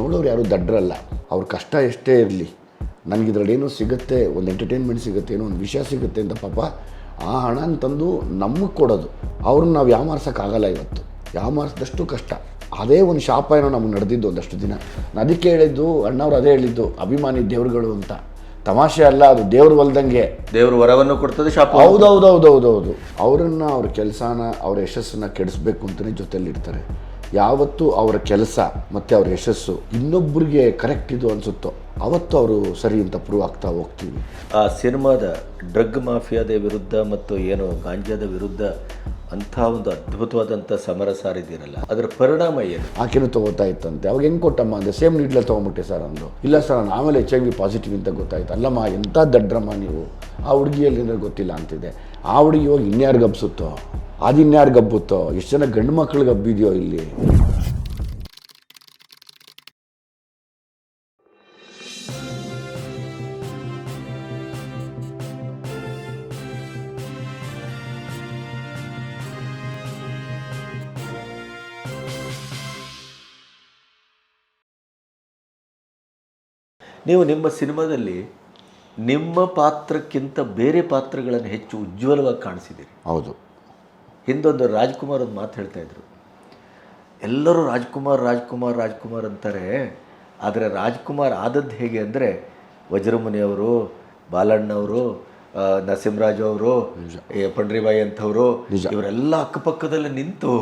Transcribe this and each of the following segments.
ನೋಡೋರು ಯಾರು ದಡ್ರಲ್ಲ. ಅವ್ರ ಕಷ್ಟ ಎಷ್ಟೇ ಇರಲಿ. ನನಗೆ ಇದರಲ್ಲಿ ಏನೋ ಸಿಗುತ್ತೆ ಒಂದು ಎಂಟರ್ಟೈನ್ಮೆಂಟ್ ಸಿಗುತ್ತೆ ಏನೋ ಒಂದು ವಿಷಯ ಸಿಗುತ್ತೆ ಅಂತ ಪಾಪ ಆ ಹಣನ ತಂದು ನಮಗೆ ಕೊಡೋದು. ಅವ್ರನ್ನ ನಾವು ಯಾಮಾರ್ಸೋಕ್ಕಾಗಲ್ಲ ಇವತ್ತು. ಯಾಮಾರಿಸಿದಷ್ಟು ಕಷ್ಟ. ಅದೇ ಒಂದು ಶಾಪ ಏನೋ ನಮಗೆ ನಡೆದಿದ್ದು ಒಂದಷ್ಟು ದಿನ. ನಾನು ಅದಕ್ಕೆ ಹೇಳಿದ್ದು ಅಣ್ಣವ್ರು ಅದೇ ಹೇಳಿದ್ದು ಅಭಿಮಾನಿ ದೇವ್ರುಗಳು ಅಂತ. ತಮಾಷೆ ಅಲ್ಲ ಅದು ದೇವ್ರು ಹೊಲ್ದಂಗೆ ದೇವ್ರು ವರವನ್ನು ಕೊಡ್ತದೆ ಶಾಪ ಹೌದು ಅವರನ್ನು ಅವ್ರ ಕೆಲಸನ ಅವ್ರ ಯಶಸ್ಸನ್ನು ಕೆಡಿಸ್ಬೇಕು ಅಂತಲೇ ಜೊತೆಲಿರ್ತಾರೆ ಯಾವತ್ತು ಅವರ ಕೆಲಸ ಮತ್ತು ಅವ್ರ ಯಶಸ್ಸು ಇನ್ನೊಬ್ಬರಿಗೆ ಕರೆಕ್ಟ್ ಇದು ಅನಿಸುತ್ತೋ ಅವತ್ತು ಅವರು ಸರಿ ಅಂತ ಪ್ರೂವ್ ಆಗ್ತಾ ಹೋಗ್ತೀವಿ. ಆ ಸಿನಿಮಾದ ಡ್ರಗ್ ಮಾಫಿಯಾದ ವಿರುದ್ಧ ಮತ್ತು ಏನು ಗಾಂಜಾದ ವಿರುದ್ಧ ಅಂಥ ಒಂದು ಅದ್ಭುತವಾದಂಥ ಸಮರ ಸಾರಿದ್ದೀರಲ್ಲ ಅದರ ಪರಿಣಾಮ ಏನು? ಆಕೆನೂ ತಗೋತಾ ಇತ್ತಂತೆ. ಅವಾಗ ಹೆಂಗೆ ಕೊಟ್ಟಮ್ಮ ಅಂದರೆ ಸೇಮ್ ನೀಡ್ಲ ತೊಗೊಂಬಿಟ್ಟೆ ಸರ್ ಅಂದು ಇಲ್ಲ ಸರ್ ನಾನು ಆಮೇಲೆ ಎಚ್ ಐ ವಿ ಪಾಸಿಟಿವ್ ಅಂತ ಗೊತ್ತಾಯ್ತು. ಅಲ್ಲಮ್ಮ ಎಂಥ ದಡ್ರಮ್ಮ ನೀವು? ಆ ಹುಡುಗಿಯಲ್ಲಿ ಗೊತ್ತಿಲ್ಲ ಅಂತಿದೆ. ಆ ಹುಡುಗಿ ಹೋಗಿ ಇನ್ಯಾರು ಗಬ್ಸುತ್ತೋ ಅದು ಇನ್ಯಾರು ಗಬ್ಬುತ್ತೋ? ಎಷ್ಟು ಜನ ಗಂಡು ಮಕ್ಳಿಗೆ ಗಬ್ಬಿದೆಯೋ ಇಲ್ಲಿ? ನೀವು ನಿಮ್ಮ ಸಿನಿಮಾದಲ್ಲಿ ನಿಮ್ಮ ಪಾತ್ರಕ್ಕಿಂತ ಬೇರೆ ಪಾತ್ರಗಳನ್ನು ಹೆಚ್ಚು ಉಜ್ವಲವಾಗಿ ಕಾಣಿಸಿದ್ದೀರಿ. ಹೌದು. ಹಿಂದೊಂದು ರಾಜ್ಕುಮಾರ್ ಒಂದು ಮಾತು ಹೇಳ್ತಾ ಇದ್ರು. ಎಲ್ಲರೂ ರಾಜ್ಕುಮಾರ್ ರಾಜ್ಕುಮಾರ್ ರಾಜ್ಕುಮಾರ್ ಅಂತಾರೆ. ಆದರೆ ರಾಜ್ಕುಮಾರ್ ಆದದ್ದು ಹೇಗೆ ಅಂದರೆ ವಜ್ರಮುನಿಯವರು ಬಾಲಣ್ಣವರು ನರಸಿಂಹರಾಜು ಅವರು ಪಂಡ್ರಿಬಾಯಿ ಅಂಥವರು ಇವರೆಲ್ಲ ಅಕ್ಕಪಕ್ಕದಲ್ಲಿ ನಿಂತು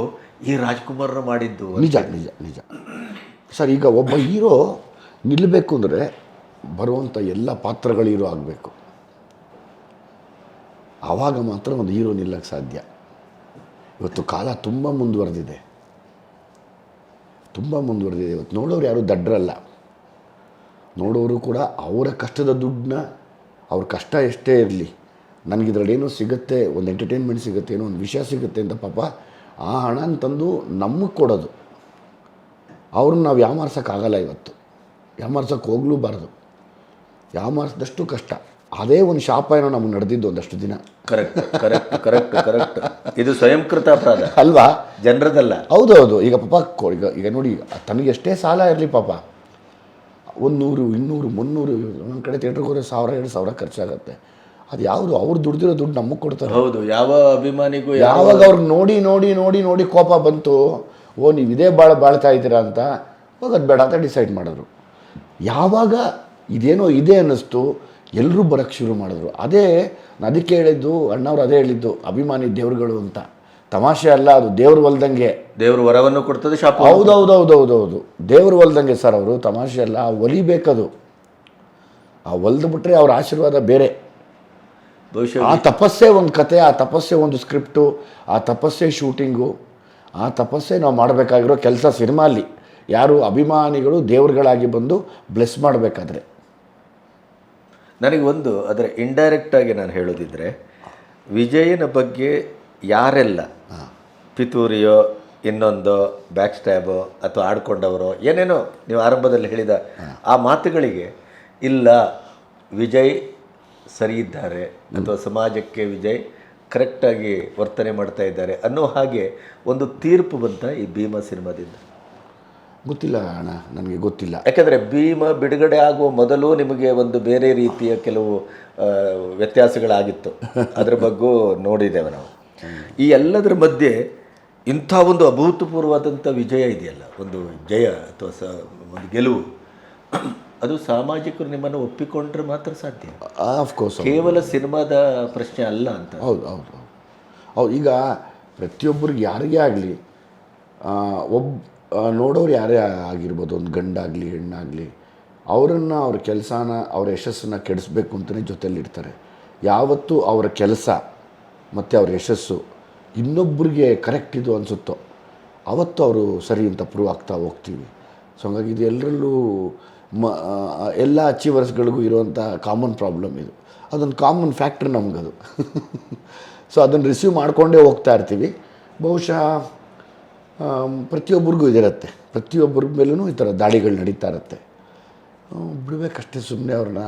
ಈ ರಾಜ್ಕುಮಾರ್ನ ಮಾಡಿದ್ದು ನಿಜ ನಿಜ ನಿಜ. ಸರ್ ಈಗ ಒಬ್ಬ ಹೀರೋ ನಿಲ್ಲಬೇಕು ಅಂದರೆ ಬರುವಂಥ ಎಲ್ಲ ಪಾತ್ರಗಳು ಹೀರೋ ಆಗಬೇಕು. ಆವಾಗ ಮಾತ್ರ ಒಂದು ಹೀರೋ ನಿಲ್ಲಕ್ಕೆ ಸಾಧ್ಯ. ಇವತ್ತು ಕಾಲ ತುಂಬ ಮುಂದುವರೆದಿದೆ. ತುಂಬ ಮುಂದುವರೆದಿದೆ ಇವತ್ತು. ನೋಡೋರು ಯಾರು ದಡ್ರಲ್ಲ. ನೋಡೋರು ಕೂಡ ಅವರ ಕಷ್ಟದ ದುಡ್ಡನ್ನ, ಅವ್ರ ಕಷ್ಟ ಎಷ್ಟೇ ಇರಲಿ ನನಗೆ ಇದರಲ್ಲಿ ಏನೋ ಸಿಗುತ್ತೆ, ಒಂದು ಎಂಟರ್ಟೈನ್ಮೆಂಟ್ ಸಿಗುತ್ತೆ ಏನೋ ಒಂದು ವಿಷಯ ಸಿಗುತ್ತೆ ಅಂತ ಪಾಪ ಆ ಹಣನ ತಂದು ನಮಗೆ ಕೊಡೋದು. ಅವ್ರನ್ನ ನಾವು ಯಾಮಾರ್ಸೋಕ್ಕಾಗಲ್ಲ ಇವತ್ತು. ಯಾಮಾರ್ಸೋಕ್ಕೆ ಹೋಗ್ಲೂಬಾರ್ದು ಯಾಮಾರಿಸಿದಷ್ಟು ಕಷ್ಟ. ಅದೇ ಒಂದು ಶಾಪ ಏನೋ ನಮ್ಗೆ ನಡೆದಿದ್ದು ಒಂದಷ್ಟು ದಿನ. ಕರೆಕ್ಟ್ ಕರೆಕ್ಟ್ ಕರೆಕ್ಟ್ ಕರೆಕ್ಟ್ ಇದು ಸ್ವಯಂಕೃತ ಅಪರಾಧ. ಅಲ್ವಾ? ಜನರದಲ್ಲ. ಹೌದೌದು. ಈಗ ಪಾಪ ಈಗ ಈಗ ನೋಡಿ ತನಗೆ ಎಷ್ಟೇ ಸಾಲ ಇರಲಿ ಪಾಪ. ಒಂದು ನೂರು ಇನ್ನೂರು ಮುನ್ನೂರು ಒಂದೊಂದು ಕಡೆ ಥಿಯೇಟ್ರಿಗೆ ಹೋದ್ರೆ ಸಾವಿರ ಎರಡು ಸಾವಿರ ಖರ್ಚಾಗುತ್ತೆ. ಅದು ಯಾವುದು ಅವ್ರು ದುಡ್ದಿರೋ ದುಡ್ಡು ನಮಗೆ ಕೊಡ್ತಾರೆ. ಹೌದು ಯಾವ ಅಭಿಮಾನಿಗೂ ಯಾವಾಗ ಅವ್ರು ನೋಡಿ ನೋಡಿ ನೋಡಿ ನೋಡಿ ಕೋಪ ಬಂತು ಓ ನೀವು ಇದೇ ಬಾಳ ಬಾಳ್ತಾ ಇದ್ದೀರಾ ಅಂತ ಹೋಗೋದು ಬೇಡ ಅಂತ ಡಿಸೈಡ್ ಮಾಡಿದ್ರು. ಯಾವಾಗ ಇದೇನೋ ಇದೆ ಅನ್ನಿಸ್ತು ಎಲ್ಲರೂ ಬರೋಕ್ಕೆ ಶುರು ಮಾಡಿದ್ರು. ಅದೇ ನದಿಕ್ಕೆ ಅದಕ್ಕೆ ಹೇಳಿದ್ದು ಅಣ್ಣವ್ರು ಅದೇ ಹೇಳಿದ್ದು ಅಭಿಮಾನಿ ದೇವ್ರುಗಳು ಅಂತ. ತಮಾಷೆ ಅಲ್ಲ ಅದು ದೇವ್ರು ಹೊಲ್ದಂಗೆ ದೇವ್ರ ವರವನ್ನು ಕೊಡ್ತದೆ ಶಾಪ ಹೌದೌದೌದೌದೌದು ದೇವ್ರು ಹೊಲ್ದಂಗೆ ಸರ್ ಅವರು ತಮಾಷೆ ಅಲ್ಲ ಆ ಒಲಿಬೇಕದು ಆ ಒಲ್ದು ಬಿಟ್ಟರೆ ಅವ್ರ ಆಶೀರ್ವಾದ ಬೇರೆ. ಬಹುಶಃ ಆ ತಪಸ್ಸೇ ಒಂದು ಕತೆ ಆ ತಪಸ್ಸೆ ಒಂದು ಸ್ಕ್ರಿಪ್ಟು ಆ ತಪಸ್ಸೆ ಶೂಟಿಂಗು ಆ ತಪಸ್ಸೆ ನಾವು ಮಾಡಬೇಕಾಗಿರೋ ಕೆಲಸ ಸಿನಿಮಾಲಿ. ಯಾರು ಅಭಿಮಾನಿಗಳು ದೇವ್ರುಗಳಾಗಿ ಬಂದು ಬ್ಲೆಸ್ ಮಾಡಬೇಕಾದ್ರೆ. ನನಗೆ ಒಂದು ಅದರ ಇಂಡೈರೆಕ್ಟ್ ಆಗಿ ನಾನು ಹೇಳೋದಿದ್ರೆ ವಿಜಯನ ಬಗ್ಗೆ ಯಾರೆಲ್ಲ ಪಿತೂರಿಯೋ ಇನ್ನೊಂದು ಬ್ಯಾಕ್ ಸ್ಟ್ಯಾಬೋ ಅಥವಾ ಆಡ್ಕೊಂಡವರೋ ಏನೇನೋ ನೀವು ಆರಂಭದಲ್ಲಿ ಹೇಳಿದ ಆ ಮಾತುಗಳಿಗೆ ಇಲ್ಲ ವಿಜಯ್ ಸರಿ ಇದ್ದಾರೆ ಅಥವಾ ಸಮಾಜಕ್ಕೆ ವಿಜಯ್ ಕರೆಕ್ಟಾಗಿ ವರ್ತನೆ ಮಾಡ್ತಾ ಇದ್ದಾರೆ ಅನ್ನೋ ಹಾಗೆ ಒಂದು ತೀರ್ಪು ಬಂತ ಈ ಭೀಮಾ ಸಿನಿಮಾದಿಂದ. ಗೊತ್ತಿಲ್ಲ ಅಣ್ಣ ನನಗೆ ಗೊತ್ತಿಲ್ಲ. ಯಾಕಂದರೆ ಭೀಮ ಬಿಡುಗಡೆ ಆಗುವ ಮೊದಲು ನಿಮಗೆ ಒಂದು ಬೇರೆ ರೀತಿಯ ಕೆಲವು ವ್ಯತ್ಯಾಸಗಳಾಗಿತ್ತು. ಅದರ ಬಗ್ಗೂ ನೋಡಿದ್ದೇವೆ ನಾವು. ಈ ಎಲ್ಲದರ ಮಧ್ಯೆ ಇಂಥ ಒಂದು ಅಭೂತಪೂರ್ವವಾದಂಥ ವಿಜಯ ಇದೆಯಲ್ಲ ಒಂದು ಜಯ ಅಥವಾ ಸ ಒಂದು ಗೆಲುವು. ಅದು ಸಾಮಾಜಿಕರು ನಿಮ್ಮನ್ನು ಒಪ್ಪಿಕೊಂಡ್ರೆ ಮಾತ್ರ ಸಾಧ್ಯ. ಆಫ್ಕೋರ್ಸ್ ಕೇವಲ ಸಿನಿಮಾದ ಪ್ರಶ್ನೆ ಅಲ್ಲ ಅಂತ. ಹೌದು ಹೌದು ಹೌದು. ಈಗ ಪ್ರತಿಯೊಬ್ಬರಿಗೆ ಯಾರಿಗೇ ಆಗಲಿ ಒಬ್ಬ ನೋಡೋರು ಯಾರೇ ಆಗಿರ್ಬೋದು, ಒಂದು ಗಂಡಾಗಲಿ, ಹೆಣ್ಣಾಗಲಿ, ಅವರನ್ನು, ಅವ್ರ ಕೆಲಸನ, ಅವ್ರ ಯಶಸ್ಸನ್ನು ಕೆಡಿಸ್ಬೇಕು ಅಂತಲೇ ಜೊತೆಯಲ್ಲಿರ್ತಾರೆ ಯಾವತ್ತು ಅವರ ಕೆಲಸ ಮತ್ತು ಅವ್ರ ಯಶಸ್ಸು ಇನ್ನೊಬ್ಬರಿಗೆ ಕರೆಕ್ಟ್ ಇದು ಅನಿಸುತ್ತೋ, ಅವತ್ತು ಅವರು ಸರಿ ಅಂತ ಪ್ರೂವ್ ಆಗ್ತಾ ಹೋಗ್ತೀವಿ. ಸೊ ಹಾಗಾಗಿ ಇದು ಎಲ್ಲರಲ್ಲೂ ಮ ಎಲ್ಲ ಅಚೀವರ್ಸ್ಗಳಿಗೂ ಇರುವಂಥ ಕಾಮನ್ ಪ್ರಾಬ್ಲಮ್ ಇದು. ಅದೊಂದು ಕಾಮನ್ ಫ್ಯಾಕ್ಟ್ರ್ ನಮಗದು. ಸೊ ಅದನ್ನು ರಿಸೀವ್ ಮಾಡಿಕೊಂಡೇ ಹೋಗ್ತಾ ಇರ್ತೀವಿ. ಬಹುಶಃ ಪ್ರತಿಯೊಬ್ಬರಿಗೂ ಇದಿರುತ್ತೆ. ಪ್ರತಿಯೊಬ್ಬರ ಮೇಲೂ ಈ ಥರ ದಾಳಿಗಳು ನಡೀತಾ ಇರುತ್ತೆ. ಬಿಡಬೇಕಷ್ಟೇ ಸುಮ್ಮನೆ ಅವ್ರನ್ನ.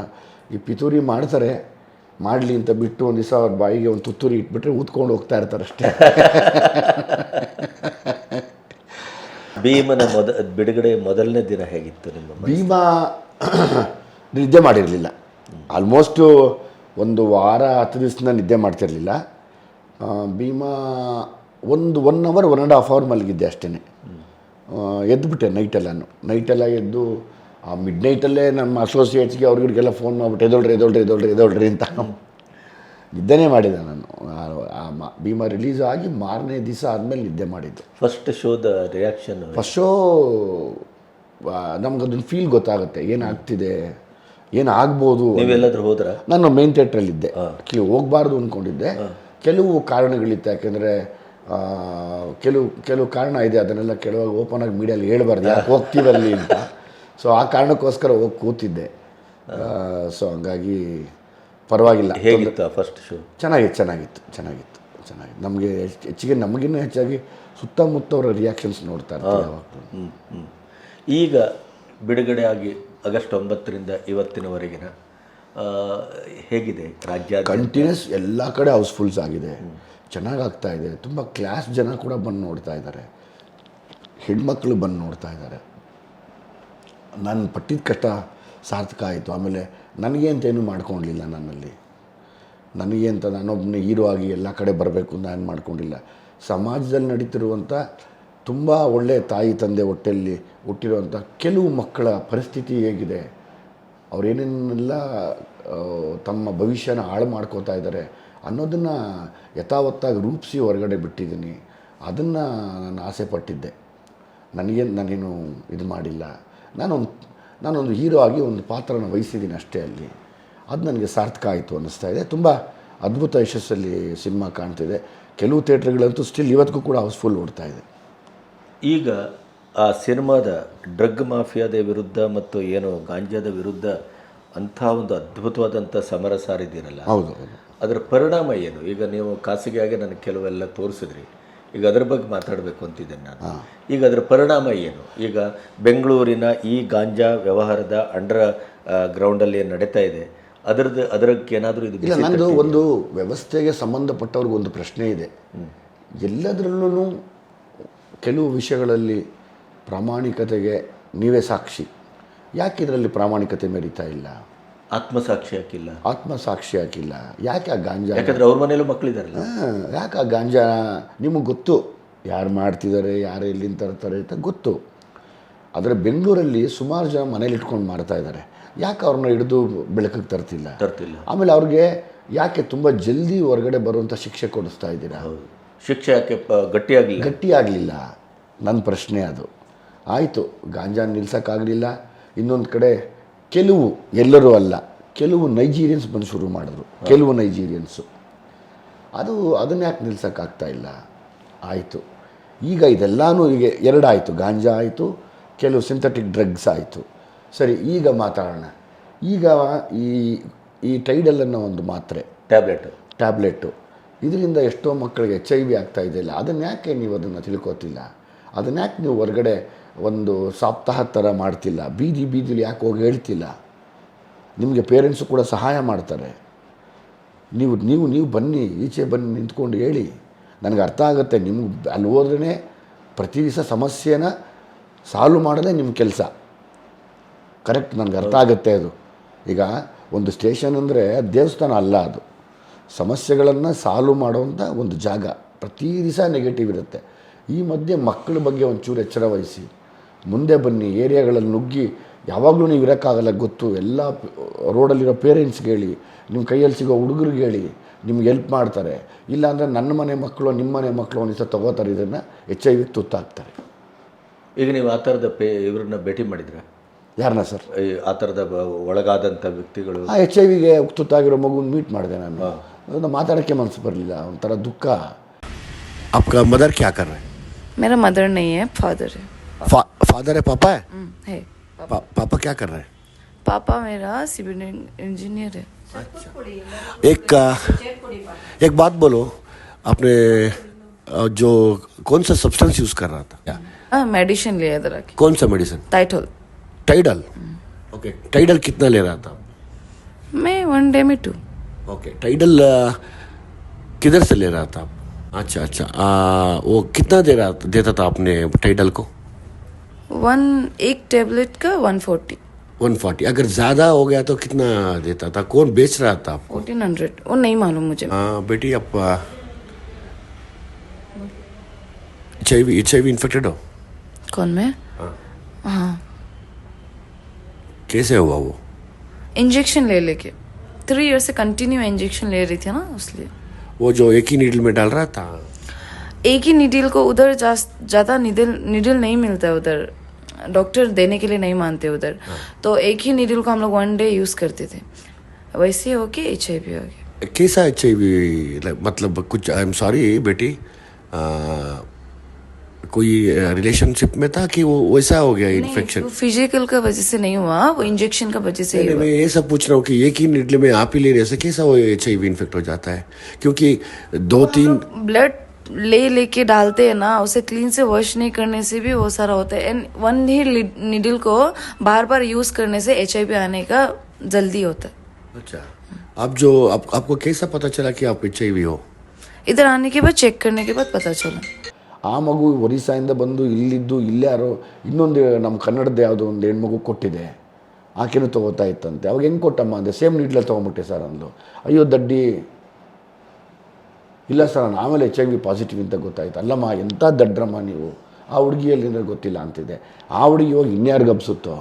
ಈ ಪಿತೂರಿ ಮಾಡ್ತಾರೆ. ಮಾಡಲಿ ಅಂತ ಬಿಟ್ಟು ಒಂದು ದಿವಸ ಅವ್ರ ಬಾಯಿಗೆ ಒಂದು ತುತ್ತೂರಿ ಇಟ್ಬಿಟ್ರೆ ಊದ್ಕೊಂಡು ಹೋಗ್ತಾ ಇರ್ತಾರೆ ಅಷ್ಟೇ. ಭೀಮನ ಮೊದ ಬಿಡುಗಡೆ ಮೊದಲನೇ ದಿನ ಹೇಗಿತ್ತು ನಿಮ್ಮ ಭೀಮ ನಿದ್ದೆ ಮಾಡಿರಲಿಲ್ಲ. ಆಲ್ಮೋಸ್ಟು ಒಂದು ವಾರ ಹತ್ತು ದಿವಸದಿಂದ ನಿದ್ದೆ ಮಾಡ್ತಿರಲಿಲ್ಲ. ಭೀಮಾ ಒಂದು one hour one and half hour ಮಲಗಿದ್ದೆ ಅಷ್ಟೇ ಎದ್ದುಬಿಟ್ಟೆ ನೈಟೆಲ್ಲನು ನೈಟೆಲ್ಲ ಎದ್ದು ಆ ಮಿಡ್ ನೈಟಲ್ಲೇ ನಮ್ಮ ಅಸೋಸಿಯೇಟ್ಸ್ಗೆ ಅವ್ರಿಗೆಲ್ಲ ಫೋನ್ ಮಾಡಿಬಿಟ್ಟು ಎದೊಳ್ರಿ ಎದೊಳ್ರಿ ಎದೊಳ್ರಿ ಎದೊಳ್ರಿ ಅಂತ ನಿದ್ದೆನೇ ಮಾಡಿದೆ ನಾನು. ಆ- ಭೀಮಾ ರಿಲೀಸ್ ಆಗಿ ಮಾರನೇ ದಿವಸ ಆದಮೇಲೆ ನಿದ್ದೆ ಮಾಡಿದ್ದೆ. ಫಸ್ಟ್ ಶೋದ ರಿಯಾಕ್ಷನ್ ಫಸ್ಟ್ ಶೋ ನಮ್ಗೆ ಅದೊಂದು ಫೀಲ್ ಗೊತ್ತಾಗುತ್ತೆ. ಏನಾಗ್ತಿದೆ ಏನಾಗ್ಬೋದು ನೀವೆಲ್ಲಾದ್ರೂ ಹೋದ್ರ? ನಾನು ಮೇನ್ ಥಿಯೇಟ್ರಲ್ಲಿದ್ದೆ ಹೋಗಬಾರ್ದು ಅಂದ್ಕೊಂಡಿದ್ದೆ ಕೆಲವು ಕಾರಣಗಳಿತ್ತು. ಯಾಕೆಂದರೆ ಕೆಲವು ಕೆಲವು ಕಾರಣ ಇದೆ. ಅದನ್ನೆಲ್ಲ ಕೆಲವಾಗ ಓಪನ್ ಆಗಿ ಮೀಡಿಯಲ್ಲಿ ಹೇಳ್ಬಾರ್ದು. ಯಾಕೆ ಹೋಗ್ತೀವಲ್ಲಿ ಅಂತ. ಸೊ ಆ ಕಾರಣಕ್ಕೋಸ್ಕರ ಹೋಗಿ ಕೂತಿದ್ದೆ. ಸೊ ಹಂಗಾಗಿ ಪರವಾಗಿಲ್ಲ. ಹೇಗಿತ್ತು ಫಸ್ಟ್ ಶೋ ಚೆನ್ನಾಗಿತ್ತು ಚೆನ್ನಾಗಿತ್ತು ಚೆನ್ನಾಗಿತ್ತು ಚೆನ್ನಾಗಿತ್ತು. ನಮಗೆ ಹೆಚ್ಚಿಗೆ ನಮಗಿನ್ನೂ ಹೆಚ್ಚಾಗಿ ಸುತ್ತಮುತ್ತವರ ರಿಯಾಕ್ಷನ್ಸ್ ನೋಡ್ತಾರೆ. ಈಗ ಬಿಡುಗಡೆ ಆಗಿ ಆಗಸ್ಟ್ ಒಂಬತ್ತರಿಂದ ಇವತ್ತಿನವರೆಗಿನ ಹೇಗಿದೆ? ರಾಜ್ಯ ಕಂಟಿನ್ಯೂಸ್ ಎಲ್ಲ ಕಡೆ ಹೌಸ್ಫುಲ್ಸ್ ಆಗಿದೆ. ಚೆನ್ನಾಗಿ ಆಗ್ತಾ ಇದೆ ತುಂಬ ಕ್ಲಾಸ್ ಜನ ಕೂಡ ಬಂದು ನೋಡ್ತಾ ಇದ್ದಾರೆ. ಹೆಣ್ಮಕ್ಳು ಬಂದು ನೋಡ್ತಾ ಇದ್ದಾರೆ. ನಾನು ಪಟ್ಟಿದ ಕಷ್ಟ ಸಾರ್ಥಕ ಆಯಿತು. ಆಮೇಲೆ ನನಗೆ ಅಂತ ಏನೂ ಮಾಡ್ಕೊಂಡಿಲ್ಲ ನನ್ನಲ್ಲಿ. ನನಗೆ ಅಂತ ನಾನೊಬ್ಬನೇ ಹೀರೋ ಆಗಿ ಎಲ್ಲ ಕಡೆ ಬರಬೇಕು ಅಂತ ನಾನು ಮಾಡ್ಕೊಂಡಿಲ್ಲ. ಸಮಾಜದಲ್ಲಿ ನಡೀತಿರುವಂಥ ತುಂಬ ಒಳ್ಳೆಯ ತಾಯಿ, ತಂದೆ ಹೊಟ್ಟೆಯಲ್ಲಿ ಹುಟ್ಟಿರುವಂಥ ಕೆಲವು ಮಕ್ಕಳ ಪರಿಸ್ಥಿತಿ ಹೇಗಿದೆ. ಅವರೇನೇನೆಲ್ಲ ತಮ್ಮ ಭವಿಷ್ಯನ ಹಾಳು ಮಾಡ್ಕೋತಾ ಇದ್ದಾರೆ. ಅನ್ನೋದನ್ನು ಯಥಾವತ್ತಾಗಿ ರೂಪಿಸಿ ಹೊರಗಡೆ ಬಿಟ್ಟಿದ್ದೀನಿ. ಅದನ್ನು ನಾನು ಆಸೆ ಪಟ್ಟಿದ್ದೆ ನನಗೆ ನಾನೇನು ಇದು ಮಾಡಿಲ್ಲ. ನಾನೊಂದು ನಾನೊಂದು ಹೀರೋ ಆಗಿ ಒಂದು ಪಾತ್ರನ ವಹಿಸಿದ್ದೀನಿ ಅಷ್ಟೇ ಅಲ್ಲಿ. ಅದು ನನಗೆ ಸಾರ್ಥಕ ಆಯಿತು ಅನ್ನಿಸ್ತಾ ಇದೆ. ತುಂಬ ಅದ್ಭುತ ಯಶಸ್ಸಲ್ಲಿ ಸಿನಿಮಾ ಕಾಣ್ತಿದೆ ಕೆಲವು ಥಿಯೇಟ್ರ್ಗಳಂತೂ ಸ್ಟಿಲ್ ಇವತ್ತಿಗೂ ಕೂಡ ಹೌಸ್ಫುಲ್ ಓಡ್ತಾ ಇದೆ. ಈಗ ಆ ಸಿನಿಮಾದ ಡ್ರಗ್ ಮಾಫಿಯಾದ ವಿರುದ್ಧ ಮತ್ತು ಏನು ಗಾಂಜಾದ ವಿರುದ್ಧ ಅಂಥ ಒಂದು ಅದ್ಭುತವಾದಂಥ ಸಮರ ಸಾರಿದ್ದೀರಲ್ಲ ಹೌದು ಹೌದು. ಅದರ ಪರಿಣಾಮ ಏನು? ಈಗ ನೀವು ಖಾಸಗಿಯಾಗಿ ನನಗೆ ಕೆಲವೆಲ್ಲ ತೋರಿಸಿದ್ರಿ. ಈಗ ಅದ್ರ ಬಗ್ಗೆ ಮಾತಾಡಬೇಕು ಅಂತಿದ್ದೇನೆ ನಾನು. ಈಗ ಅದರ ಪರಿಣಾಮ ಏನು? ಈಗ ಬೆಂಗಳೂರಿನ ಈ ಗಾಂಜಾ ವ್ಯವಹಾರದ ಅಂಡರ್ ಗ್ರೌಂಡಲ್ಲಿ ಏನು ನಡೀತಾ ಇದೆ ಅದರದ್ದು ಅದರಕ್ಕೆ ಏನಾದರೂ ಇದು ಇಲ್ಲ ನಂದು ಒಂದು ವ್ಯವಸ್ಥೆಗೆ ಸಂಬಂಧಪಟ್ಟವ್ರಿಗೆ ಒಂದು ಪ್ರಶ್ನೆ ಇದೆ. ಎಲ್ಲದರಲ್ಲೂ ಕೆಲವು ವಿಷಯಗಳಲ್ಲಿ ಪ್ರಾಮಾಣಿಕತೆಗೆ ನೀವೇ ಸಾಕ್ಷಿ. ಯಾಕೆ ಇದರಲ್ಲಿ ಪ್ರಾಮಾಣಿಕತೆ ಮೆರಿತಾ ಇಲ್ಲ? ಆತ್ಮಸಾಕ್ಷಿ ಹಾಕಿಲ್ಲ. ಆತ್ಮಸಾಕ್ಷಿ ಹಾಕಿಲ್ಲ. ಯಾಕೆ ಆ ಗಾಂಜಾ? ಯಾಕಂದ್ರೆ ಅವ್ರ ಮನೇಲೂ ಮಕ್ಕಳಿದಾರಲ್ಲ ಹಾಂ, ಯಾಕೆ ಆ ಗಾಂಜಾ? ನಿಮಗೆ ಗೊತ್ತು. ಯಾರು ಮಾಡ್ತಿದ್ದಾರೆ ಯಾರು ಎಲ್ಲಿಂದ ತರ್ತಾರೆ ಅಂತ ಗೊತ್ತು. ಆದರೆ ಬೆಂಗಳೂರಲ್ಲಿ ಸುಮಾರು ಜನ ಮನೇಲಿ ಇಟ್ಕೊಂಡು ಮಾಡ್ತಾ ಇದ್ದಾರೆ ಯಾಕೆ ಅವ್ರನ್ನ ಹಿಡಿದು ಬೆಳಕಿಗೆ ತರ್ತಿಲ್ಲ? ತರ್ತಿಲ್ಲ. ಆಮೇಲೆ ಅವ್ರಿಗೆ ಯಾಕೆ ತುಂಬ ಜಲ್ದಿ ಹೊರಗಡೆ ಬರುವಂಥ ಶಿಕ್ಷೆ ಕೊಡಿಸ್ತಾ ಇದ್ದೀರಾ? ಹೌದು. ಶಿಕ್ಷೆ ಯಾಕೆ ಪ- ಗಟ್ಟಿಯಾಗಲಿಲ್ಲ ಗಟ್ಟಿಯಾಗಲಿಲ್ಲ ನನ್ನ ಪ್ರಶ್ನೆ ಅದು. ಆಯಿತು ಗಾಂಜಾ ನಿಲ್ಸೋಕ್ಕಾಗಲಿಲ್ಲ ಇನ್ನೊಂದು ಕಡೆ ಕೆಲವು ಎಲ್ಲರೂ ಅಲ್ಲ ಕೆಲವು ನೈಜೀರಿಯನ್ಸ್ ಬಂದು ಶುರು ಮಾಡಿದ್ರು ಕೆಲವು ನೈಜೀರಿಯನ್ಸು ಅದು ಅದನ್ನ ಯಾಕೆ ನಿಲ್ಸೋಕ್ಕಾಗ್ತಾ ಇಲ್ಲ? ಆಯಿತು. ಈಗ ಇದೆಲ್ಲನೂ ಈಗ ಎರಡಾಯಿತು. ಗಾಂಜಾ ಆಯಿತು ಕೆಲವು ಸಿಂಥೆಟಿಕ್ ಡ್ರಗ್ಸ್ ಆಯಿತು. ಸರಿ ಈಗ ಮಾತಾಡೋಣ. ಈಗ ಈ ಈ ಟೈಡಲ್ ಅನ್ನೋ ಒಂದು ಮಾತ್ರೆ. ಟ್ಯಾಬ್ಲೆಟ್ ಟ್ಯಾಬ್ಲೆಟ್ಟು ಇದರಿಂದ ಎಷ್ಟೋ ಮಕ್ಕಳಿಗೆ ಎಚ್ ಐ ವಿ ಆಗ್ತಾ ಇದೆಯಲ್ಲ ಅದನ್ನು ಯಾಕೆ ನೀವು ಅದನ್ನು ತಿಳ್ಕೊತಿಲ್ಲ? ಅದನ್ನು ಯಾಕೆ ನೀವು ಹೊರಗಡೆ ಒಂದು ಸಪ್ತಾಹ ಥರ ಮಾಡ್ತಿಲ್ಲ. ಬೀದಿ ಬೀದಿಲಿ ಯಾಕೆ ಹೋಗಿ ಹೇಳ್ತಿಲ್ಲ. ನಿಮಗೆ ಪೇರೆಂಟ್ಸು ಕೂಡ ಸಹಾಯ ಮಾಡ್ತಾರೆ. ನೀವು ನೀವು ನೀವು ಬನ್ನಿ, ಈಚೆ ಬನ್ನಿ ನಿಂತ್ಕೊಂಡು ಹೇಳಿ. ನನಗೆ ಅರ್ಥ ಆಗುತ್ತೆ ನಿಮ್ಗೆ ಅಲ್ಲಿ ಹೋದ್ರೇ ಪ್ರತಿ ದಿವಸ ಸಮಸ್ಯೆನ ಸಾಲ್ವ್ ಮಾಡೋದೇ ನಿಮ್ಮ ಕೆಲಸ. ಕರೆಕ್ಟ್ ನನಗೆ ಅರ್ಥ ಆಗುತ್ತೆ ಅದು. ಈಗ ಒಂದು ಸ್ಟೇಷನ್ ಅಂದರೆ ದೇವಸ್ಥಾನ ಅಲ್ಲ ಅದು. ಸಮಸ್ಯೆಗಳನ್ನು ಸಾಲ್ವ್ ಮಾಡುವಂಥ ಒಂದು ಜಾಗ. ಪ್ರತಿ ದಿವಸ ನೆಗೆಟಿವ್ ಇರುತ್ತೆ. ಈ ಮಧ್ಯೆ ಮಕ್ಕಳ ಬಗ್ಗೆ ಒಂಚೂರು ಎಚ್ಚರ ವಹಿಸಿ. ಮುಂದೆ ಬನ್ನಿ ಏರಿಯಾಗಳಲ್ಲಿ ನುಗ್ಗಿ ಯಾವಾಗಲೂ ನೀವು ಇರೋಕ್ಕಾಗಲ್ಲ ಗೊತ್ತು ಎಲ್ಲ ಪ- ರೋಡಲ್ಲಿರೋ ಪೇರೆಂಟ್ಸ್ಗೆ ಹೇಳಿ ನಿಮ್ಮ ಕೈಯಲ್ಲಿ ಸಿಗೋ ಹುಡುಗರಿಗೆ ಹೇಳಿ ನಿಮ್ಗೆ ಹೆಲ್ಪ್ ಮಾಡ್ತಾರೆ ಇಲ್ಲಾಂದರೆ ನನ್ನ ಮನೆ ಮಕ್ಕಳು ನಿಮ್ಮ ಮನೆ ಮಕ್ಕಳು ಒಂದು ದಿವಸ ತೊಗೋತಾರೆ ಇದನ್ನು ಎಚ್ ಐ ವಿ ತುತ್ತಾಗ್ತಾರೆ ಈಗ ನೀವು ಆ ಥರದ ಪೇ ಇವ್ರನ್ನ ಭೇಟಿ ಮಾಡಿದ್ರೆ ಯಾರನ್ನ ಸರ್ ಆ ಥರದ ಬ- ಒಳಗಾದಂಥ ವ್ಯಕ್ತಿಗಳು ಆ ಎಚ್ ಐ ವಿಗೆ ತುತ್ತಾಗಿರೋ ಮಗುನ ಮೀಟ್ ಮಾಡಿದೆ ನಾನು ಅದನ್ನು ಮಾತಾಡೋಕ್ಕೆ ಮನಸ್ಸು ಬರಲಿಲ್ಲ ಒಂಥರ ದುಃಖ आपका मदर क्या कर रहे हैं मेरा मदर नहीं है फादर है फा, फादर है पापा है? हम्म, है। पा, पापा क्या कर रहे हैं? पापा मेरा सिविल इंजीनियर है। एक आ, एक बात बोलो आपने जो कौन सा सब्सटेंस यूज़ कर रहा था? हाँ मेडिसिन लिया था कौन सा medicine title tidal okay tidal कितना ले रहा था? मैं वन डे में टू ओके टाइडल किधर से ले रहा था अच्छा अच्छा आ, वो कितना दे रहा देता था आपने टाइडल को? वन एक टेबलेट का वन फोर्टी वन फोर्टी अगर ज़्यादा हो गया तो कितना देता था? कौन बेच रहा था आपको? फोर्टीन हंड्रेड वो नहीं मालूम मुझे। हाँ बेटी आप H I V H I V infected हो? कौन मैं? हाँ। कैसे हुआ वो? इंजेक्शन ले लेके। थ्री ईयर से कंटिन्यू इंजेक्शन ले रही थी ना इसलिए वो जो एक ही नीडल में डाल रहा था? एक ही निडिल को उधर ज़्यादा निडिल निडिल नहीं मिलता है उधर। डॉक्टर देने के लिए नहीं मानते उधर। तो एक ही निडिल को हम लोग वन डे यूज़ करते थे। वैसे होके एच आई हो गया। कैसा एच आई मतलब कुछ आई एम सॉरी बेटी कोई रिलेशनशिप में था कि वो वैसा हो गया इन्फेक्शन फ़िज़िकल का वजह से नहीं हुआ वो इंजेक्शन का वजह से ही मैं ये सब पूछ रहा हूँ कि एक ही नीडल में आप ही ले रहे कैसा वो एच आई इन्फेक्ट हो जाता है? क्योंकि दो तीन ब्लड ले लेके डालते हैं ना उसे क्लीन से वॉश नहीं करने से भी वो सारा होता है एंड वन ही निडल को बार बार यूज करने से एच आने का जल्दी होता है अच्छा अब जो आप, आपको कैसा पता चला कि आप एच आई वी हो इधर आने के बाद चेक करने के बाद पता चला ಆ ಮಗು ಒರಿಸ್ಸಾಯಿಂದ ಬಂದು ಇಲ್ಲಿದ್ದು ಇಲ್ಲೇ ಯಾರೋ ಇನ್ನೊಂದು ನಮ್ಮ ಕನ್ನಡದ ಯಾವುದೋ ಒಂದು ಹೆಣ್ಮಗು ಕೊಟ್ಟಿದೆ ಆಕೆನೂ ತೊಗೋತಾ ಇತ್ತಂತೆ ಅವಾಗ ಹೆಂಗೆ ಕೊಟ್ಟಮ್ಮ ಅಂದೆ ಸೇಮ್ ನೀಡ್ಲೆ ತೊಗೊಂಬಿಟ್ಟೆ ಸರ್ ಅಂದ್ಲು ಅಯ್ಯೋ ದಡ್ಡಿ ಇಲ್ಲ ಸರ್ ನಾನು ಆಮೇಲೆ ಎಚ್ ಐ ವಿ ಪಾಸಿಟಿವ್ ಅಂತ ಗೊತ್ತಾಯ್ತು. ಅಲ್ಲಮ್ಮ ಎಂಥ ದಡ್ರಮ್ಮ ನೀವು? ಆ ಹುಡುಗಿಯಲ್ಲಿ ಗೊತ್ತಿಲ್ಲ ಅಂತಿದೆ. ಆ ಹುಡುಗಿ ಇವಾಗ ಇನ್ಯಾರು ಗಬ್ಸುತ್ತೋ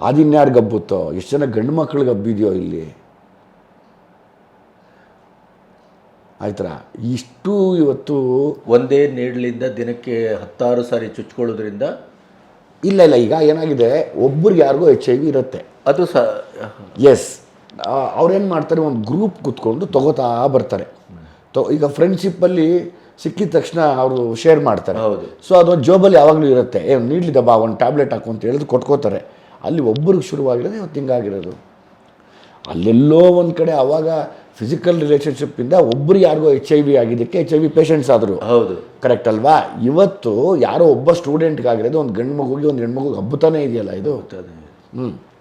ಅದಿನ್ಯಾರು ಗಬ್ಬುತ್ತೋ ಎಷ್ಟು ಜನ ಗಂಡು ಮಕ್ಳಿಗೆ ಗಬ್ಬಿದೆಯೋ ಇಲ್ಲಿ? ಆಯ್ತಾ ಇಷ್ಟು ಇವತ್ತು ಒಂದೇ ನೀಡಲಿಂದ ದಿನಕ್ಕೆ ಹತ್ತಾರು ಸಾರಿ ಚುಚ್ಕೊಳ್ಳೋದ್ರಿಂದ ಇಲ್ಲ ಇಲ್ಲ ಈಗ ಏನಾಗಿದೆ? ಒಬ್ಬರಿಗೆ ಯಾರಿಗೋ ಎಚ್ ಐ ವಿ ಇರುತ್ತೆ. ಅದು ಸ ಎಸ್ ಅವ್ರೇನು ಮಾಡ್ತಾರೆ ಒಂದು ಗ್ರೂಪ್ ಕುತ್ಕೊಂಡು ತಗೋತಾ ಬರ್ತಾರೆ. ತೊ ಈಗ ಫ್ರೆಂಡ್ಶಿಪ್ಪಲ್ಲಿ ಸಿಕ್ಕಿದ ತಕ್ಷಣ ಅವರು ಶೇರ್ ಮಾಡ್ತಾರೆ. ಹೌದು. ಸೊ ಅದೊಂದು ಜೋಬಲ್ಲಿ ಯಾವಾಗಲೂ ಇರುತ್ತೆ. ಏನು ನೀಡ್ಲಿದ ಬಾ ಒಂದು ಟ್ಯಾಬ್ಲೆಟ್ ಹಾಕು ಅಂತ ಹೇಳಿದ್ರು ಕೊಟ್ಕೋತಾರೆ. ಅಲ್ಲಿ ಒಬ್ಬರಿಗೆ ಶುರುವಾಗಿರೋದು ಇವತ್ತು ಹಿಂಗಾಗಿರೋದು. ಅಲ್ಲೆಲ್ಲೋ ಒಂದು ಕಡೆ ಆವಾಗ ಫಿಸಿಕಲ್ ರಿಲೇಷನ್ಶಿಪ್ಪಿಂದ ಒಬ್ಬರು ಯಾರಿಗೋ ಎಚ್ ಐ ವಿ ಆಗಿದ್ದಕ್ಕೆ ಎಚ್ ಐ ವಿ ಪೇಷಂಟ್ಸ್ ಆದರು. ಹೌದು. ಕರೆಕ್ಟ್ ಅಲ್ವಾ? ಇವತ್ತು ಯಾರೋ ಒಬ್ಬ ಸ್ಟೂಡೆಂಟ್ಗಾಗಿರೋದು ಒಂದು ಗಂಡು ಮಗುಗೆ ಒಂದು ಹೆಣ್ಮಗುಗೆ ಹಬ್ಬತಾನೇ ಇದೆಯಲ್ಲ ಇದು? ಹ್ಞೂ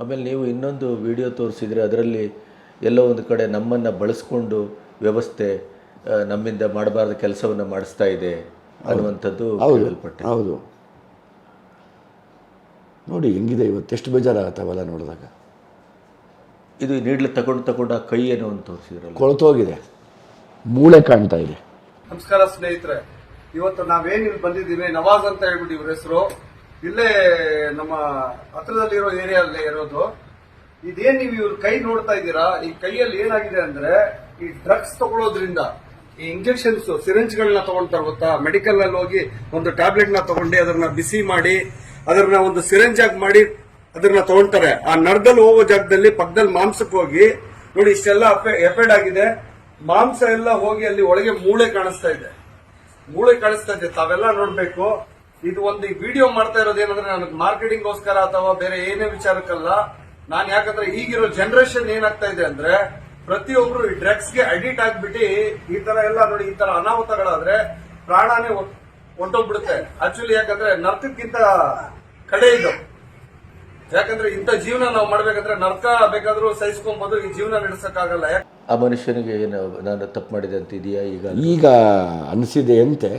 ಆಮೇಲೆ ನೀವು ಇನ್ನೊಂದು ವಿಡಿಯೋ ತೋರಿಸಿದರೆ ಅದರಲ್ಲಿ ಎಲ್ಲೋ ಒಂದು ಕಡೆ ನಮ್ಮನ್ನು ಬಳಸ್ಕೊಂಡು ವ್ಯವಸ್ಥೆ ನಮ್ಮಿಂದ ಮಾಡಬಾರ್ದ ಕೆಲಸವನ್ನು ಮಾಡಿಸ್ತಾ ಇದೆ ಅನ್ನುವಂಥದ್ದು ಹೇಳಲ್ಪಟ್ಟೆ ಕೇಳಲ್ಪಟ್ಟೆ. ಹೌದು. ನೋಡಿ ಹೆಂಗಿದೆ ಇವತ್ತು? ಎಷ್ಟು ಬೇಜಾರಾಗತ್ತವಲ್ಲ ನೋಡಿದಾಗ? ಇದು ನೀಡ್ಲು ತಗೊಂಡು ತಗೊಂಡು ಆ ಕೈ ಏನೋ ಅಂತ ತೋರಿಸಿದ್ರಲ್ಲ ಕೊಳತೋಗಿದೆ ಮೂಳೆ ಕಾಣ್ತಾ ಇದೆ. ನಮಸ್ಕಾರ ಸ್ನೇಹಿತರೆ. ಇವತ್ತು ನಾವೇನಿಲ್ಲಿ ಬಂದಿದ್ದೀವಿ ನವಾಜ್ ಅಂತ ಹೇಳ್ಬಿಟ್ಟು ಇವ್ರ ಹೆಸರು. ಇಲ್ಲೇ ನಮ್ಮ ಹತ್ರದಲ್ಲಿರೋ ಏರಿಯಾದಲ್ಲೇ ಇರೋದು. ಇದೇನ್ ನೀವು ಇವ್ರ ಕೈ ನೋಡ್ತಾ ಇದ್ದೀರಾ? ಈ ಕೈಯಲ್ಲಿ ಏನಾಗಿದೆ ಅಂದ್ರೆ ಈ ಡ್ರಗ್ಸ್ ತಗೊಳ್ಳೋದ್ರಿಂದ ಈ ಇಂಜೆಕ್ಷನ್ಸ್, ಸಿರಿಂಜ್ಗಳನ್ನ ಗಳನ್ನ ತಗೊಳ್ತಾರೆ ಗೊತ್ತಾ? ಮೆಡಿಕಲ್ ಅಲ್ಲಿ ಹೋಗಿ ಒಂದು ಟ್ಯಾಬ್ಲೆಟ್ನ ತಗೊಂಡು, ಅದನ್ನ ಬಿಸಿ ಮಾಡಿ, ಅದನ್ನ ಒಂದು ಸಿರಿಂಜ್ ಆಗಿ ಮಾಡಿ ಅದನ್ನ ತಗೊಂತಾರೆ. ಆ ನರದಲ್ಲಿ ಹೋಗೋ ಜಾಗದಲ್ಲಿ ಪಕ್ಕದಲ್ಲಿ ಮಾಂಸಕ್ಕೆ ಹೋಗಿ, ನೋಡಿ ಇಷ್ಟೆಲ್ಲ ಎಫೆಕ್ಟ್ ಆಗಿದೆ. ಮಾಂಸ ಎಲ್ಲ ಹೋಗಿ ಅಲ್ಲಿ ಒಳಗೆ ಮೂಳೆ ಕಾಣಿಸ್ತಾ ಇದೆ. ಮೂಳೆ ಕಾಣಿಸ್ತಾ ಇದೆ. ತಾವೆಲ್ಲ ನೋಡ್ಬೇಕು. ಇದು ಒಂದು ವಿಡಿಯೋ ಮಾಡ್ತಾ ಇರೋದು ಏನಂದ್ರೆ ನನಗೆ ಮಾರ್ಕೆಟಿಂಗ್ ಗೋಸ್ಕರ ಅಥವಾ ಬೇರೆ ಏನೇ ವಿಚಾರಕ್ಕಲ್ಲ ನಾನ್ ಯಾಕಂದ್ರೆ ಈಗಿರೋ ಜನರೇಷನ್ ಏನಾಗ್ತಾ ಇದೆ ಅಂದ್ರೆ ಪ್ರತಿಯೊಬ್ರು ಈ ಡ್ರಗ್ಸ್ಗೆ ಅಡಿಕ್ಟ್ ಆಗ್ಬಿಟ್ಟು ಈ ತರ ಎಲ್ಲ ನೋಡಿ ಈ ತರ ಅನಾಹುತಗಳಾದ್ರೆ ಪ್ರಾಣನೇ ಹೊಟ್- ಹೊಂಟೋಗ್ಬಿಡುತ್ತೆ. ಆಕ್ಚುಲಿ ಯಾಕಂದ್ರೆ ನರ್ತಕ್ಕಿಂತ ಕಡೆ ಇದು. ಯಾಕಂದ್ರೆ ಇಂಥ ಜೀವನ ನಾವು ಮಾಡ್ಬೇಕಂದ್ರೆ ನರ್ಕ ಬೇಕಾದ್ರೂ ಸಹಿಸ್ಕೊಂಬೋದು ಈ ಜೀವನ ನಡೆಸಕ್ಕಾಗಲ್ಲ. ಆ ಮನುಷ್ಯನಿಗೆ ಏನು ನಾನು ತಪ್ಪು ಮಾಡಿದೆ ಅಂತ ಇದೆಯಾ ಈಗ? ಈಗ ಅನಿಸಿದೆ ಅಂತೆ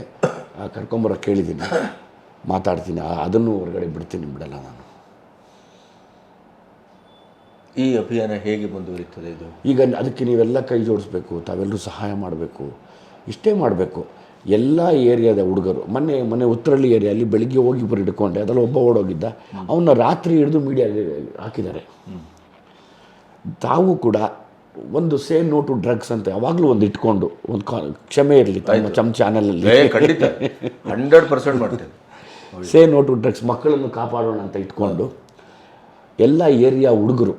ಆ, ಕರ್ಕೊಂಬರೋ ಕೇಳಿದ್ದೀನಿ. ಮಾತಾಡ್ತೀನಿ ಅದನ್ನು ಹೊರಗಡೆ ಬಿಡ್ತೀನಿ ಬಿಡಲ್ಲ ನಾನು. ಈ ಅಭಿಯಾನ ಹೇಗೆ ಮುಂದುವರಿತದೆ ಇದು? ಈಗ ಅದಕ್ಕೆ ನೀವೆಲ್ಲ ಕೈ ಜೋಡಿಸ್ಬೇಕು ತಾವೆಲ್ಲರೂ ಸಹಾಯ ಮಾಡಬೇಕು ಇಷ್ಟೇ ಮಾಡಬೇಕು. ಎಲ್ಲ ಏರಿಯಾದ ಹುಡುಗರು ಮೊನ್ನೆ ಮೊನ್ನೆ ಉತ್ತರಳ್ಳಿ ಏರಿಯಲ್ಲಿ ಬೆಳಿಗ್ಗೆ ಹೋಗಿ ಇಬ್ಬರು ಹಿಡ್ಕೊಂಡೆ ಅದರಲ್ಲಿ ಒಬ್ಬ ಓಡೋಗಿದ್ದ. ಅವನ್ನ ರಾತ್ರಿ ಹಿಡಿದು ಮೀಡಿಯಾಗೆ ಹಾಕಿದ್ದಾರೆ. ತಾವು ಕೂಡ ಒಂದು ಸೇಮ್ ನೋಟು ಡ್ರಗ್ಸ್ ಅಂತ ಯಾವಾಗಲೂ ಒಂದು ಇಟ್ಕೊಂಡು ಒಂದು ಕ್ಷಮೆ ಇರಲಿ ತಮ್ಮ ಚಮ್ ಚಾನಲಲ್ಲಿ ಖಂಡಿತ. ಹಂಡ್ರೆಡ್ ಪರ್ಸೆಂಟ್ ಮಾಡ್ತೇನೆ. ಸೇ ನೋ ಟು ಡ್ರಗ್ಸ್ ಮಕ್ಕಳನ್ನು ಕಾಪಾಡೋಣ ಅಂತ ಇಟ್ಕೊಂಡು ಎಲ್ಲ ಏರಿಯಾ ಹುಡುಗರು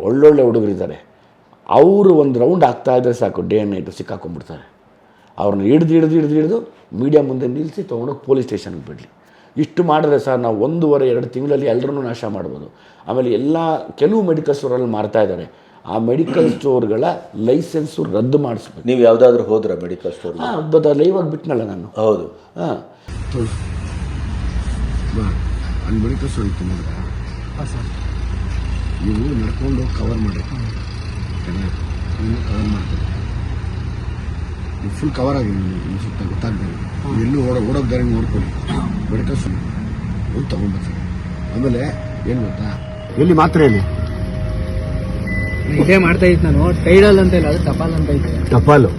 ಒಳ್ಳೊಳ್ಳೆ ಹುಡುಗರಿದ್ದಾರೆ ಅವರು ಒಂದು ರೌಂಡ್ ಆಗ್ತಾ ಇದ್ದರೆ ಸಾಕು ಡೇ ಆ್ಯಂಡ್ ನೈಟು ಸಿಕ್ಕಾಕೊಂಡ್ಬಿಡ್ತಾರೆ. ಅವ್ರನ್ನ ಹಿಡ್ದು ಹಿಡ್ದು ಹಿಡ್ದು ಹಿಡ್ದು ಮೀಡಿಯಾ ಮುಂದೆ ನಿಲ್ಲಿಸಿ ತೊಗೊಂಡೋಗಿ ಪೊಲೀಸ್ ಸ್ಟೇಷನ್ಗೆ ಬಿಡಲಿ. ಇಷ್ಟು ಮಾಡಿದ್ರೆ ಸರ್ ನಾವು ಒಂದೂವರೆ ಎರಡು ತಿಂಗಳಲ್ಲಿ ಎಲ್ಲರನ್ನೂ ನಾಶ ಮಾಡ್ಬೋದು. ಆಮೇಲೆ ಎಲ್ಲ ಕೆಲವು ಮೆಡಿಕಲ್ ಸ್ಟೋರಲ್ಲಿ ಮಾರ್ತಾ ಇದ್ದಾರೆ. ಆ ಮೆಡಿಕಲ್ ಸ್ಟೋರ್ಗಳ ಲೈಸೆನ್ಸು ರದ್ದು ಮಾಡಿಸ್ಬೇಕು. ನೀವು ಯಾವುದಾದ್ರೂ ಹೋದ್ರ ಮೆಡಿಕಲ್ ಸ್ಟೋರ್ ಹಾಂ ಬದ ಲೈವಾಗಿ ಬಿಟ್ನಲ್ಲ ನಾನು. ಹೌದು. ಹಾಂ. ಅಲ್ಲಿ ಬಳಿಕ ಇತ್ತು ನೋಡಿದ್ರೆ ನೀವು ನಡ್ಕೊಂಡು ಕವರ್ ಮಾಡಿ. ಕವರ್ ಮಾಡ್ತೀನಿ ಫುಲ್ ಕವರ್ ಆಗಿದೆ ನಿಮಗೆ ಸುತ್ತ ಗೊತ್ತಾಗ್ತದೆ ಎಲ್ಲೂ ಓಡ ಓಡೋಕ್ ದಾರಿ ನೋಡ್ಕೊಳ್ಳಿ. ಮೆಡಿಕಲ್ ಹೋಗಿ ತಗೊಂಡ್ಬರ್ತೀನಿ ಆಮೇಲೆ ಏನು ಗೊತ್ತಾ? ಎಲ್ಲಿ ಮಾತ್ರ ಎಲ್ಲಿ ಇದೇ ಮಾಡ್ತಾ ಇತ್ತು ನಾನು. ಟೈಡಲ್ ಅಂತ ಇಲ್ಲ ಅದು ಟಪಾಲ್ ಅಂತ ಇತ್ತು ಟಪಾಲು?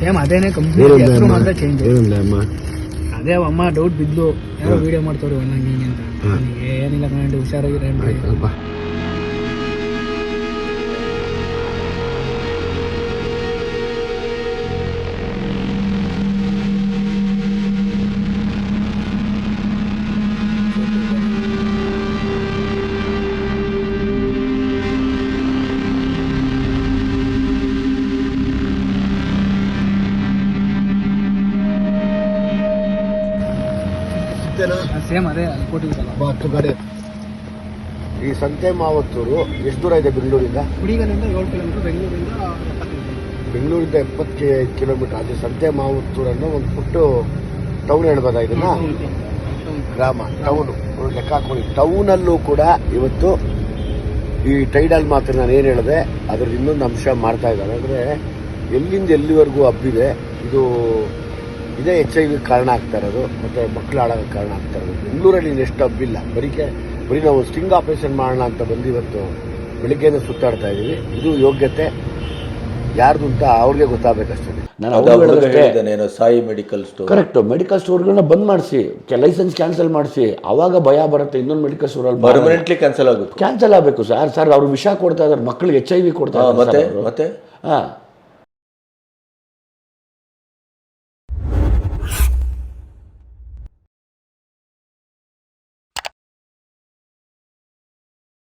ಸೇಮ್ ಅದೇನೆ ಕಂಪ್ನಿ ಚೇಂಜ್ ಅದೇ ಅಮ್ಮ ಡೌಟ್ ಬಿದ್ದು ಯಾರೋ ವಿಡಿಯೋ ಮಾಡ್ತವ್ರು ಅಣ್ಣ ಹಿಂಗೆ ಅಂತ. ನನಗೆ ಏನಿಲ್ಲ ಕಣಂడి ಹುಷಾರಾಗಿರೇನ್ರಿ ಹತ್ತು ಗಾಡಿ ಈ ಸಂತೆ ಮಾವತ್ತೂರು ಎಷ್ಟು ದೂರ ಇದೆ ಬೆಂಗಳೂರಿಂದ? ಕುಡಿಗನಿಂದ ಏಳು ಕಿಲೋಮೀಟರ್ ಬೆಂಗಳೂರಿಂದ ಎಪ್ಪತ್ತು ಕಿಲೋಮೀಟರ್ ಬೆಂಗಳೂರಿಂದ ಎಪ್ಪತ್ತು ಕಿಲೋಮೀಟರ್ ಅದೇ ಸಂತೆ ಮಾವತ್ತೂರು ಅನ್ನೋ ಒಂದು ಪುಟ್ಟು ಟೌನ್ ಹೇಳ್ಬೋದಾ ಇದನ್ನ? ಗ್ರಾಮ ಟೌನು ಲೆಕ್ಕ ಹಾಕೊಳ್ಳಿ ಟೌನಲ್ಲೂ ಕೂಡ ಇವತ್ತು ಈ ಟೈಡಲ್ ಮಾತ್ರ ನಾನು ಏನು ಹೇಳಿದೆ ಅದ್ರ ಇನ್ನೊಂದು ಅಂಶ ಮಾಡ್ತಾ ಇದ್ದಾರೆ. ಅಂದರೆ ಎಲ್ಲಿಂದ ಎಲ್ಲಿವರೆಗೂ ಹಬ್ಬಿದೆ ಇದು ಇದೇ ಎಚ್ ಐ ವಿ ಕಾರಣ ಆಗ್ತಾ ಇರೋದು. ಮತ್ತು ಮಕ್ಕಳು ಹಾಳಾಗೋಕ್ಕೆ ಕಾರಣ ಆಗ್ತಾ ಇರೋದು. ಬೆಂಗಳೂರಲ್ಲಿ ಇನ್ನೆಷ್ಟು ಹಬ್ಬಿಲ್ಲ ಬರೀಕೆ ಬರೀ ನಾವು ಸ್ಟಿಂಗ್ ಆಪರೇಷನ್ ಮಾಡೋಣ ಅಂತ ಬಂದು ಇವತ್ತು ಬೆಳಿಗ್ಗೆನೇ ಸುತ್ತಾಡ್ತಾ ಇದ್ದೀವಿ. ಇದು ಯೋಗ್ಯತೆ ಯಾರ್ದು ಅಂತ ಅವ್ರಿಗೆ ಗೊತ್ತಾಗಬೇಕಷ್ಟೇ. ನಾನು Sai medical store. Correct. Medical ಸ್ಟೋರ್ಗಳನ್ನ ಬಂದ್ ಮಾಡಿಸಿ. ಲೈಸೆನ್ಸ್ ಕ್ಯಾನ್ಸಲ್ ಮಾಡಿಸಿ. ಅವಾಗ ಭಯ ಬರುತ್ತೆ ಇನ್ನೊಂದು ಮೆಡಿಕಲ್ ಸ್ಟೋರಲ್ಲಿ ಪರ್ಮನೆಂಟ್ಲಿ ಕ್ಯಾನ್ಸಲ್ ಆಗಬೇಕು ಕ್ಯಾನ್ಸಲ್ ಆಗಬೇಕು ಸರ್. ಸರ್ ಅವ್ರು ವಿಷ ಕೊಡ್ತಾ ಇದಾರೆ. ಮಕ್ಕಳಿಗೆ ಎಚ್ ಐ ವಿ ಕೊಡ್ತಾ ಇದ್ದಾರೆ ಮತ್ತೆ? ಮತ್ತೆ? ಹಾಂ.